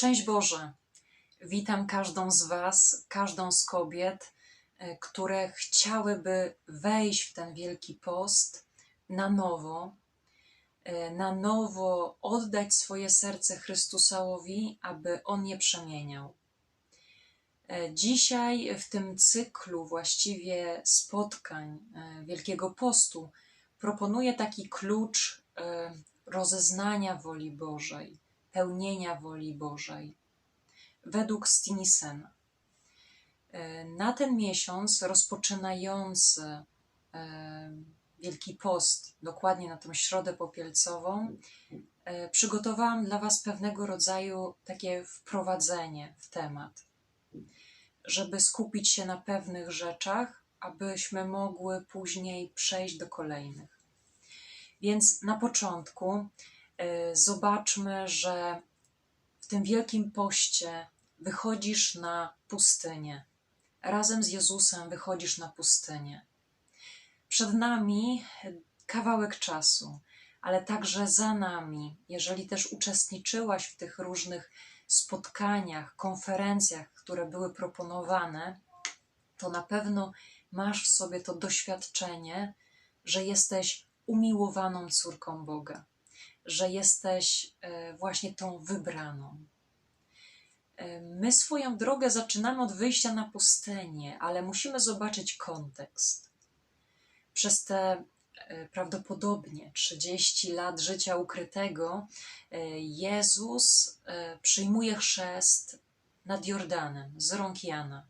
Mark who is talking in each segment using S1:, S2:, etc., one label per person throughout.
S1: Szczęść Boże! Witam każdą z Was, każdą z kobiet, e, które chciałyby wejść w ten wielki post na nowo, e, na nowo oddać swoje serce Chrystusowi, aby On je przemieniał. E, Dzisiaj w tym cyklu właściwie spotkań Wielkiego Postu proponuję taki klucz rozeznania woli Bożej pełnienia woli Bożej. Według Stinisena. E, na ten miesiąc rozpoczynający e, Wielki Post, dokładnie na tę środę popielcową, e, przygotowałam dla Was pewnego rodzaju takie wprowadzenie w temat, żeby skupić się na pewnych rzeczach, abyśmy mogły później przejść do kolejnych. Więc na początku zobaczmy, że w tym wielkim poście wychodzisz na pustynię. Razem z Jezusem wychodzisz na pustynię. Przed nami kawałek czasu, ale także za nami, jeżeli też uczestniczyłaś w tych różnych spotkaniach, konferencjach, które były proponowane, to na pewno masz w sobie to doświadczenie, że jesteś umiłowaną córką Boga że jesteś e, właśnie tą wybraną. E, my swoją drogę zaczynamy od wyjścia na pustynię, ale musimy zobaczyć kontekst. Przez te e, prawdopodobnie 30 lat życia ukrytego, Jezus przyjmuje chrzest nad Jordanem z rąk Jana.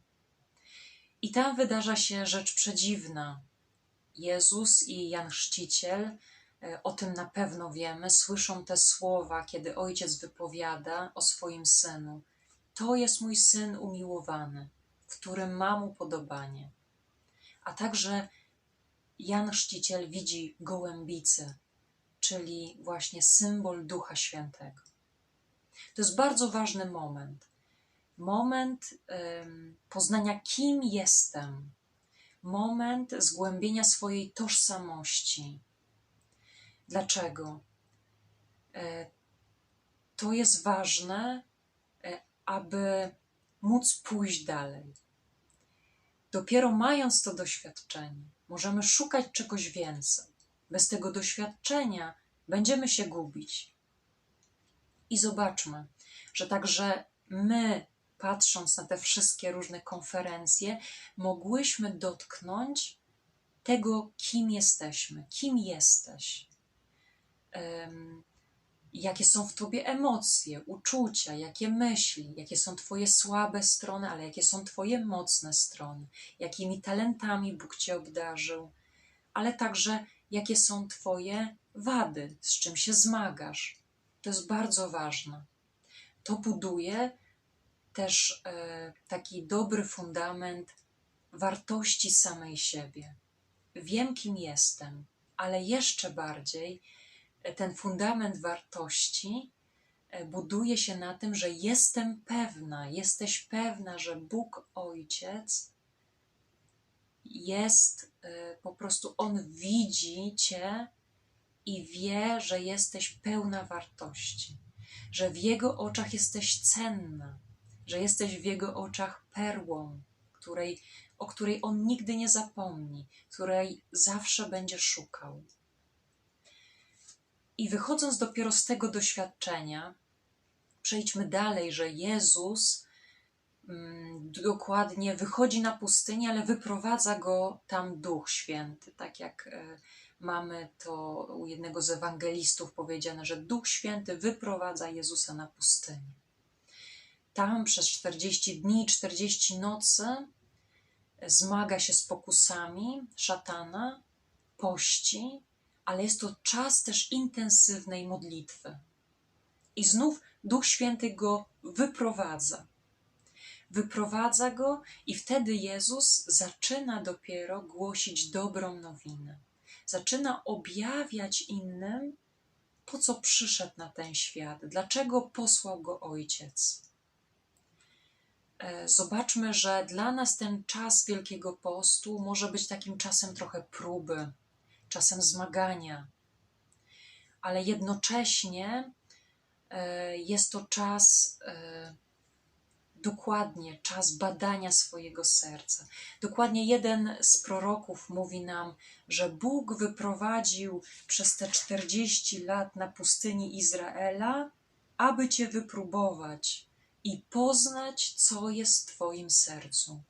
S1: I tam wydarza się rzecz przedziwna. Jezus i Jan Chrzciciel o tym na pewno wiemy, słyszą te słowa, kiedy ojciec wypowiada o swoim synu. To jest mój syn umiłowany, w którym mam upodobanie. A także Jan Chrzciciel widzi gołębicę, czyli właśnie symbol Ducha Świętego. To jest bardzo ważny moment. Moment um, poznania, kim jestem, moment zgłębienia swojej tożsamości, Dlaczego? E, to jest ważne, e, aby móc pójść dalej. Dopiero mając to doświadczenie, możemy szukać czegoś więcej. Bez tego doświadczenia będziemy się gubić. I zobaczmy, że także my, patrząc na te wszystkie różne konferencje, mogłyśmy dotknąć tego, kim jesteśmy, kim jesteś jakie są w tobie emocje, uczucia, jakie myśli, jakie są twoje słabe strony, ale jakie są twoje mocne strony, jakimi talentami Bóg cię obdarzył, ale także jakie są twoje wady, z czym się zmagasz. To jest bardzo ważne. To buduje też e, taki dobry fundament wartości samej siebie. Wiem, kim jestem, ale jeszcze bardziej ten fundament wartości e, buduje się na tym, że jestem pewna, jesteś pewna, że Bóg Ojciec jest e, po prostu, On widzi Cię i wie, że jesteś pełna wartości, że w Jego oczach jesteś cenna, że jesteś w Jego oczach perłą, której, o której On nigdy nie zapomni, której zawsze będzie szukał. I wychodząc dopiero z tego doświadczenia, przejdźmy dalej, że Jezus mm, dokładnie wychodzi na pustynię, ale wyprowadza go tam Duch Święty, tak jak e, mamy to u jednego z ewangelistów powiedziane, że Duch Święty wyprowadza Jezusa na pustynię. Tam przez 40 dni, 40 nocy zmaga się z pokusami szatana, pości, ale jest to czas też intensywnej modlitwy. I znów Duch Święty go wyprowadza. Wyprowadza go, i wtedy Jezus zaczyna dopiero głosić dobrą nowinę. Zaczyna objawiać innym, po co przyszedł na ten świat, dlaczego posłał go Ojciec. E, zobaczmy, że dla nas ten czas Wielkiego Postu może być takim czasem trochę próby, czasem zmagania, ale jednocześnie e, jest to czas e, dokładnie, czas badania swojego serca. Dokładnie jeden z proroków mówi nam, że Bóg wyprowadził przez te 40 lat na pustyni Izraela, aby Cię wypróbować i poznać, co jest w Twoim sercu.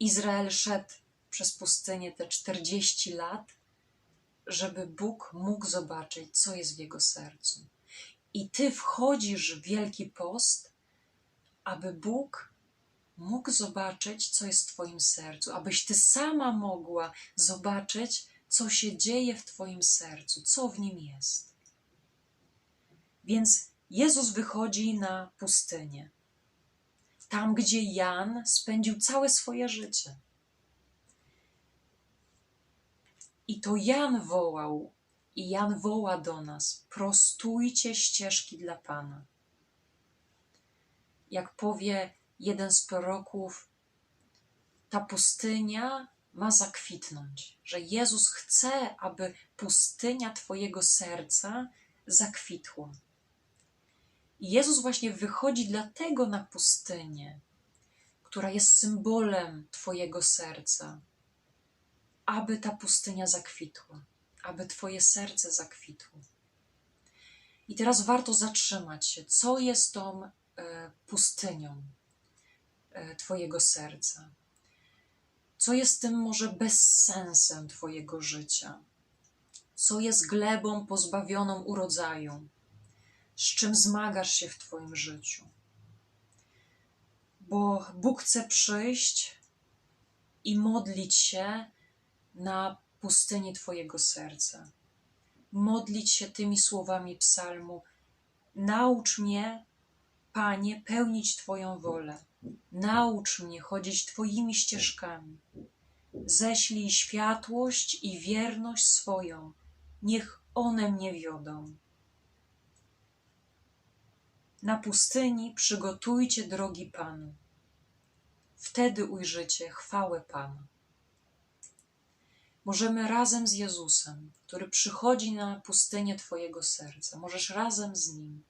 S1: Izrael szedł przez pustynię te 40 lat, żeby Bóg mógł zobaczyć, co jest w jego sercu. I ty wchodzisz w wielki post, aby Bóg mógł zobaczyć, co jest w Twoim sercu, abyś ty sama mogła zobaczyć, co się dzieje w Twoim sercu, co w nim jest. Więc Jezus wychodzi na pustynię, tam gdzie Jan spędził całe swoje życie. I to Jan wołał, i Jan woła do nas: prostujcie ścieżki dla Pana. Jak powie jeden z proroków, ta pustynia ma zakwitnąć, że Jezus chce, aby pustynia Twojego serca zakwitła. I Jezus właśnie wychodzi dlatego na pustynię, która jest symbolem Twojego serca, aby ta pustynia zakwitła, aby Twoje serce zakwitło. I teraz warto zatrzymać się, co jest tą e, pustynią e, Twojego serca. Co jest tym może bezsensem Twojego życia? Co jest glebą pozbawioną urodzaju? Z czym zmagasz się w Twoim życiu? Bo Bóg chce przyjść i modlić się na pustyni Twojego serca. Modlić się tymi słowami psalmu: Naucz mnie, Panie, pełnić Twoją wolę. Naucz mnie chodzić Twoimi ścieżkami. Ześlij światłość i wierność swoją, niech one mnie wiodą. Na pustyni przygotujcie drogi Panu. Wtedy ujrzycie chwałę Pana możemy razem z Jezusem, który przychodzi na pustynię Twojego serca, możesz razem z Nim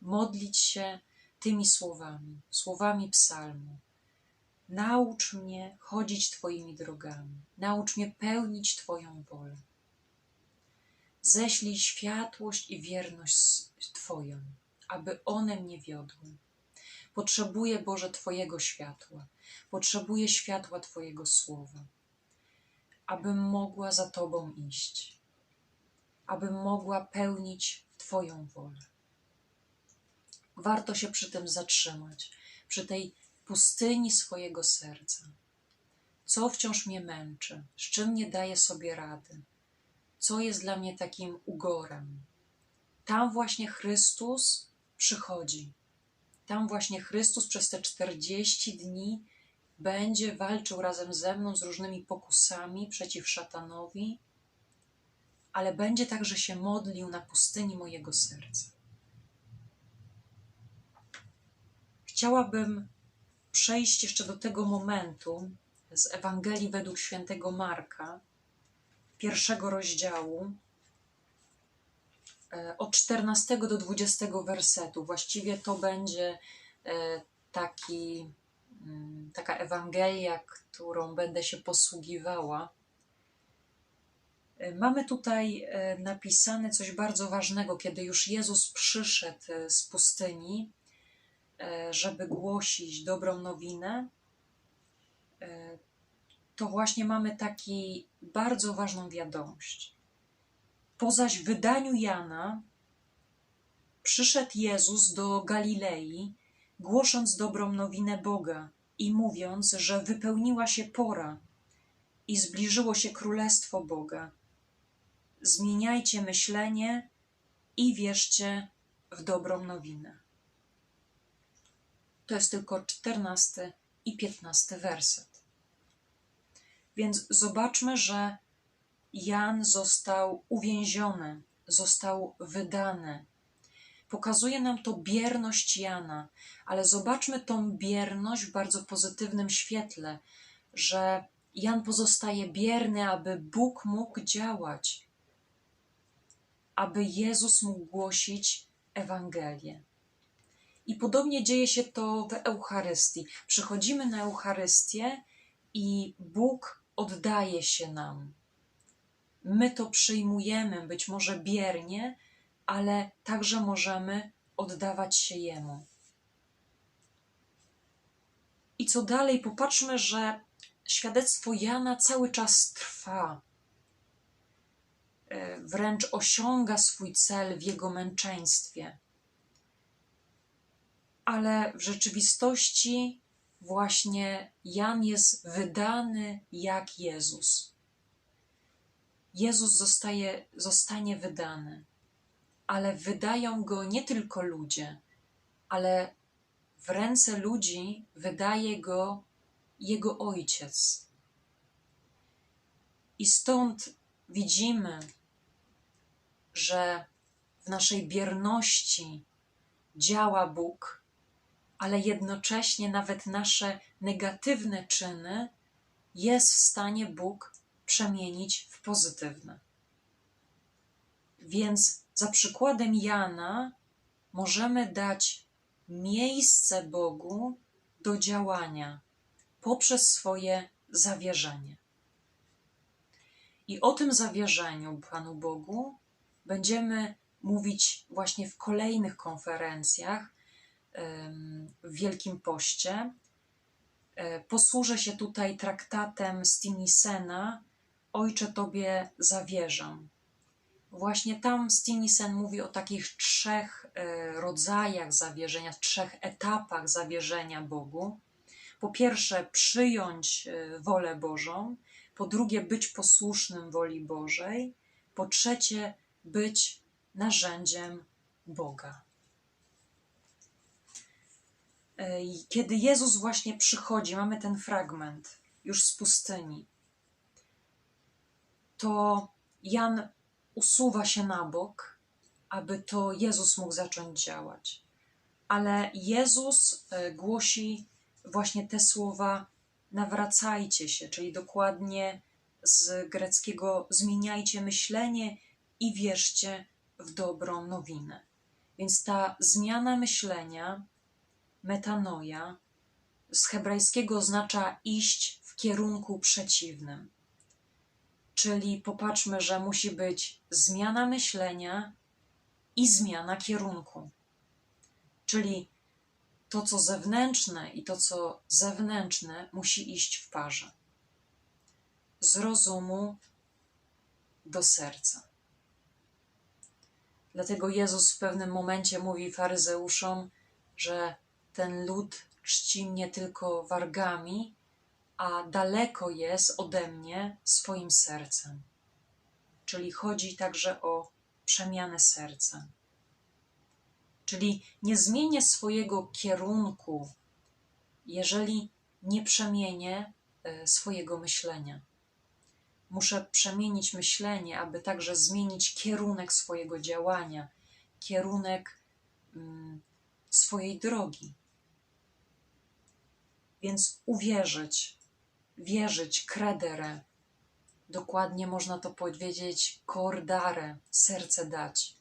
S1: modlić się tymi słowami, słowami psalmu. Naucz mnie chodzić Twoimi drogami, naucz mnie pełnić Twoją wolę. Ześlij światłość i wierność Twoją, aby one mnie wiodły. Potrzebuję, Boże, Twojego światła, potrzebuję światła Twojego słowa abym mogła za Tobą iść, abym mogła pełnić Twoją wolę. Warto się przy tym zatrzymać, przy tej pustyni swojego serca. Co wciąż mnie męczy, z czym nie daję sobie rady, co jest dla mnie takim ugorem. Tam właśnie Chrystus przychodzi. Tam właśnie Chrystus przez te 40 dni będzie walczył razem ze mną z różnymi pokusami przeciw szatanowi, ale będzie także się modlił na pustyni mojego serca. Chciałabym przejść jeszcze do tego momentu z Ewangelii według świętego Marka, pierwszego rozdziału, e, od 14 do 20 wersetu. Właściwie to będzie e, taki taka Ewangelia, którą będę się posługiwała. E, mamy tutaj e, napisane coś bardzo ważnego, kiedy już Jezus przyszedł e, z pustyni, żeby głosić dobrą nowinę, to właśnie mamy taki bardzo ważną wiadomość. Po zaś wydaniu Jana przyszedł Jezus do Galilei, głosząc dobrą nowinę Boga i mówiąc, że wypełniła się pora i zbliżyło się królestwo Boga. Zmieniajcie myślenie i wierzcie w dobrą nowinę. To jest tylko czternasty i piętnasty werset. Więc zobaczmy, że Jan został uwięziony, został wydany, Pokazuje nam to bierność Jana, ale zobaczmy tą bierność w bardzo pozytywnym świetle, że Jan pozostaje bierny, aby Bóg mógł działać, aby Jezus mógł głosić Ewangelię. I podobnie dzieje się to w Eucharystii. Przychodzimy na Eucharystię i Bóg oddaje się nam. My to przyjmujemy, być może biernie, ale także możemy oddawać się Jemu. I co dalej? Popatrzmy, że świadectwo Jana cały czas trwa. E, wręcz osiąga swój cel w jego męczeństwie. Ale w rzeczywistości właśnie Jan jest wydany jak Jezus. Jezus zostaje, zostanie wydany, ale wydają go nie tylko ludzie, ale w ręce ludzi wydaje go jego ojciec. I stąd widzimy, że w naszej bierności działa Bóg, ale jednocześnie nawet nasze negatywne czyny jest w stanie Bóg przemienić w pozytywne. Więc za przykładem Jana możemy dać miejsce Bogu do działania poprzez swoje zawierzenie. I o tym zawierzeniu Panu Bogu będziemy mówić właśnie w kolejnych konferencjach w Wielkim Poście. E, posłużę się tutaj traktatem Stinisena Ojcze Tobie zawierzam. Właśnie tam Stinisen mówi o takich trzech e, rodzajach zawierzenia, trzech etapach zawierzenia Bogu. Po pierwsze, przyjąć e, wolę Bożą, po drugie, być posłusznym woli Bożej, po trzecie, być narzędziem Boga. E, kiedy Jezus właśnie przychodzi, mamy ten fragment już z pustyni, to Jan usuwa się na bok, aby to Jezus mógł zacząć działać. Ale Jezus e, głosi właśnie te słowa: nawracajcie się, czyli dokładnie z greckiego zmieniajcie myślenie i wierzcie w dobrą nowinę. Więc ta zmiana myślenia, metanoja, z hebrajskiego oznacza iść w kierunku przeciwnym. Czyli popatrzmy, że musi być zmiana myślenia i zmiana kierunku. Czyli to, co zewnętrzne i to, co zewnętrzne, musi iść w parze. Z rozumu do serca. Dlatego Jezus w pewnym momencie mówi faryzeuszom, że ten lud czci mnie tylko wargami, a daleko jest ode mnie swoim sercem. Czyli chodzi także o przemianę serca. Czyli nie zmienię swojego kierunku, jeżeli nie przemienię e, swojego myślenia. Muszę przemienić myślenie, aby także zmienić kierunek swojego działania, kierunek mm, swojej drogi. Więc uwierzyć, wierzyć, credere, dokładnie można to powiedzieć, cordare, serce dać,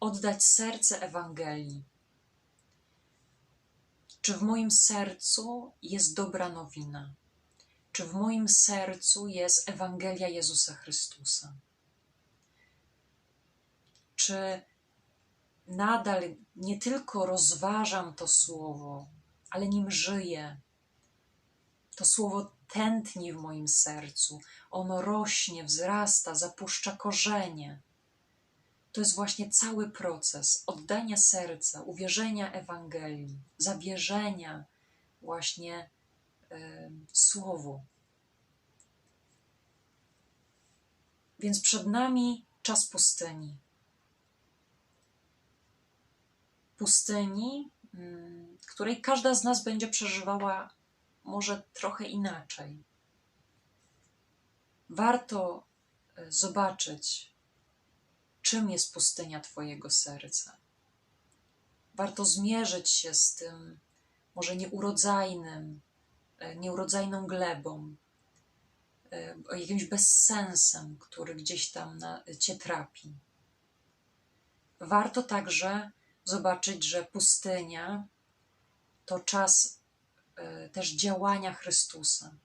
S1: oddać serce Ewangelii. Czy w moim sercu jest dobra nowina? Czy w moim sercu jest Ewangelia Jezusa Chrystusa? Czy nadal nie tylko rozważam to słowo, ale nim żyję? To słowo tętni w moim sercu, ono rośnie, wzrasta, zapuszcza korzenie. To jest właśnie cały proces oddania serca, uwierzenia Ewangelii, zawierzenia właśnie y, Słowu. Więc przed nami czas pustyni. Pustyni, y, której każda z nas będzie przeżywała może trochę inaczej. Warto e, zobaczyć, czym jest pustynia Twojego serca. Warto zmierzyć się z tym, może nieurodzajnym, e, nieurodzajną glebą, e, jakimś bezsensem, który gdzieś tam na, Cię trapi. warto także zobaczyć, że pustynia to czas też działania Chrystusa,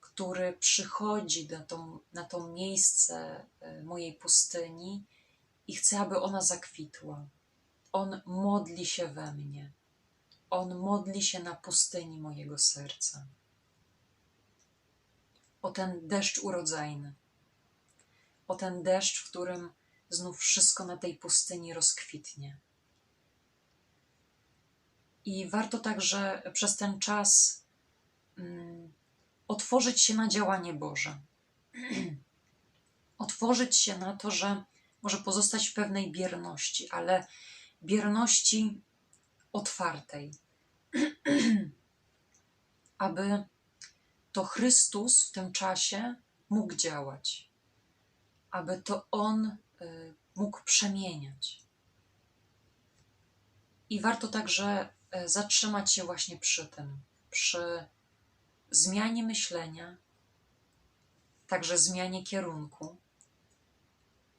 S1: który przychodzi na to, na to miejsce e, mojej pustyni i chce, aby ona zakwitła. On modli się we mnie. On modli się na pustyni mojego serca. O ten deszcz urodzajny. O ten deszcz, w którym znów wszystko na tej pustyni rozkwitnie. I warto także przez ten czas mm, otworzyć się na działanie Boże. otworzyć się na to, że może pozostać w pewnej bierności, ale bierności otwartej, aby to Chrystus w tym czasie mógł działać, aby to On y, mógł przemieniać. I warto także zatrzymać się właśnie przy tym, przy zmianie myślenia, także zmianie kierunku,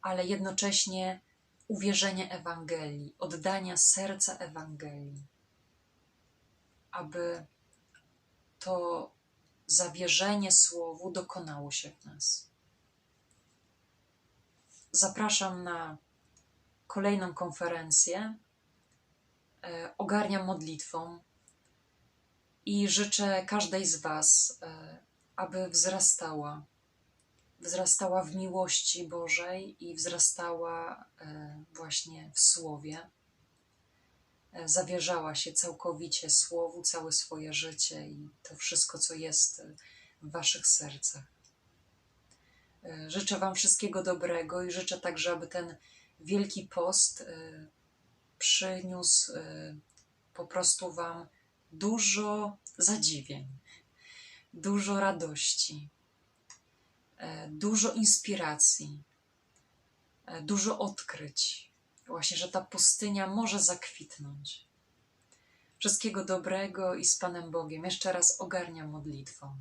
S1: ale jednocześnie uwierzenie Ewangelii, oddania serca Ewangelii, aby to zawierzenie Słowu dokonało się w nas. Zapraszam na kolejną konferencję. E, Ogarniam modlitwą i życzę każdej z Was, e, aby wzrastała wzrastała w miłości Bożej i wzrastała e, właśnie w Słowie. Zawierzała się całkowicie Słowu, całe swoje życie i to wszystko, co jest w Waszych sercach. Życzę Wam wszystkiego dobrego i życzę także, aby ten Wielki Post przyniósł po prostu Wam dużo zadziwień, dużo radości, E, dużo inspiracji, e, dużo odkryć. Właśnie, że ta pustynia może zakwitnąć. Wszystkiego dobrego i z Panem Bogiem. Jeszcze raz ogarniam modlitwą.